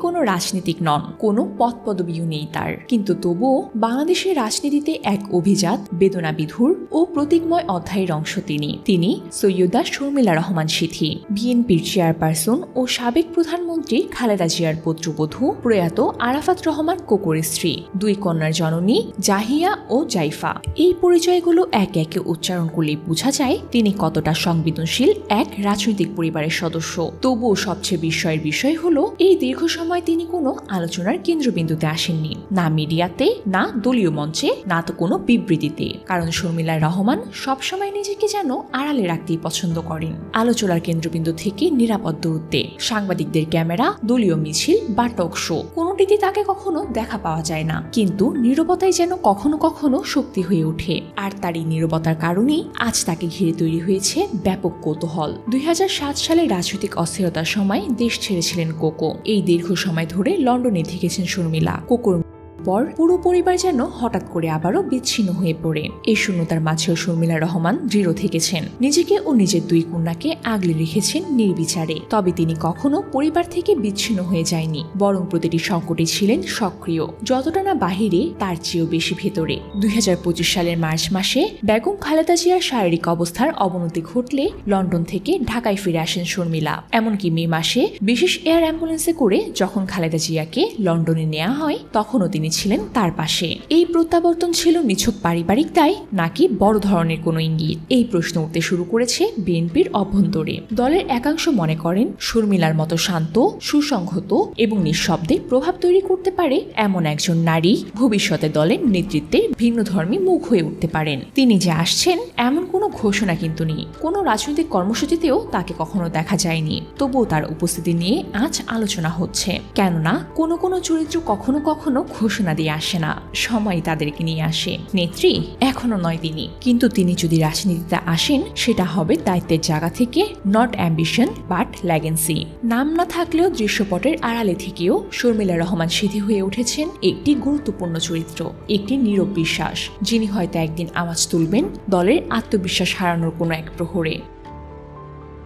কোনো রাজনীতিক নন, কোনো পদ পদবিও নেই তার। কিন্তু তবুও বাংলাদেশের রাজনীতিতে এক অভিজাত বেদনা বিধুর ও প্রতীকময় অধ্যায়ের অংশ তিনি। তিনি সৈয়দা শর্মিলা রহমান সিথি, বিএনপির চেয়ারপারসন ও সাবেক প্রধানমন্ত্রী খালেদা জিয়ার পুত্রবধূ প্রয়াত আরাফাত রহমান কোকরের স্ত্রী, দুই কন্যার জননী জাহিয়া ও জাইফা। এই পরিচয়গুলো একে একে উচ্চারণ করলে বোঝা যায় তিনি কতটা সংবেদনশীল এক রাজনৈতিক পরিবারের সদস্য। তবুও সবচেয়ে বিস্ময়ের বিষয় হলো, এই দীর্ঘ সময় তিনি কোনো আলোচনার কেন্দ্রবিন্দুতে আসেননি, না মিডিয়াতে, না দলীয় মঞ্চে, না তো কোনো বিবৃতিতে। কারণ শর্মিলা রহমান সবসময় নিজেকে যেন আড়ালে রাখতেই পছন্দ করেন। আলোচনার কেন্দ্রবিন্দু থেকে নিরাপদ দূরত্বে। সাংবাদিকদের ক্যামেরা, দলীয় মিছিল, বা টক শো, কোনোটিতে তাকে কখনো দেখা পাওয়া যায় না। কিন্তু নীরবতাই যেন কখনো কখনো শক্তি হয়ে ওঠে। আর তার এই নীরবতার কারণেই আজ তাকে ঘিরে তৈরি হয়েছে ব্যাপক কৌতূহল। দুই হাজার সাত সালে রাজনৈতিক অস্থিরতার সময় দেশ ছেড়েছিলেন কোকো। এই দীর্ঘ সময় ধরে লন্ডনে থেকেছেন শর্মিলা কোকোর পর পুরো পরিবার যেন হঠাৎ করে আবারও বিচ্ছিন্ন হয়ে পড়ে। এই শূন্যতার মাঝেও শর্মিলা রহমান দৃঢ় থেকেছেন। নিজেকে ও নিজের দুই কন্যাকে আগলে রেখেছেন নির্বিচারে। তবে তিনি কখনো পরিবার থেকে বিচ্ছিন্ন হয়ে যায়নি। বরং প্রতিটি সংকটে ছিলেন সক্রিয়। যতটা না বাহিরে, তার চেয়েও বেশি ভেতরে। দুই হাজার পঁচিশ সালের মার্চ মাসে বেগম খালেদা জিয়ার শারীরিক অবস্থার অবনতি ঘটলে লন্ডন থেকে ঢাকায় ফিরে আসেন শর্মিলা। এমনকি মে মাসে বিশেষ এয়ার অ্যাম্বুলেন্সে করে যখন খালেদা জিয়াকে লন্ডনে নেওয়া হয়, তখনও তিনি ছিলেন তার পাশে। এই প্রত্যাবর্তন ছিল নিছক পারিবারিক দায় নাকি বড় ধরনের কোনো ইঙ্গিত? এই প্রশ্ন উঠতে শুরু করেছে বিএনপির অভ্যন্তরে। দলের একাংশ মনে করেন, শর্মিলার মতো শান্ত, সুসংহত এবং নিঃশব্দে প্রভাব তৈরি করতে পারে এমন একজন নারী ভবিষ্যতে দলের নেতৃত্বে ভিন্ন ধর্মী মুখ হয়ে উঠতে পারেন। তিনি যে আসছেন, এমন কোনো ঘোষণা কিন্তু নেই। কোনো রাজনৈতিক কর্মসূচিতেও তাকে কখনো দেখা যায়নি। তবুও তার উপস্থিতি নিয়ে আজ আলোচনা হচ্ছে। কেননা, কোনো কোনো চরিত্র কখনো কখনো ঘোষণা দিয়ে আসে না। সময় তাদেরকে নিয়ে আসে। নেত্রী, এখনও নয় তিনি। কিন্তু তিনি যদি রাজনীতিতে আসেন, সেটা হবে দায়িত্বের জায়গা থেকে নট অ্যাম্বিশন বাট ল্যাগেন্সি নাম না থাকলেও দৃশ্যপটের আড়ালে থেকেও শর্মিলা রহমান সিদ্ধি হয়ে উঠেছেন একটি গুরুত্বপূর্ণ চরিত্র, একটি নীরব বিশ্বাস। যিনি হয়তো একদিন আওয়াজ তুলবেন দলের আত্মবিশ্বাস হারানোর কোনো এক প্রহরে।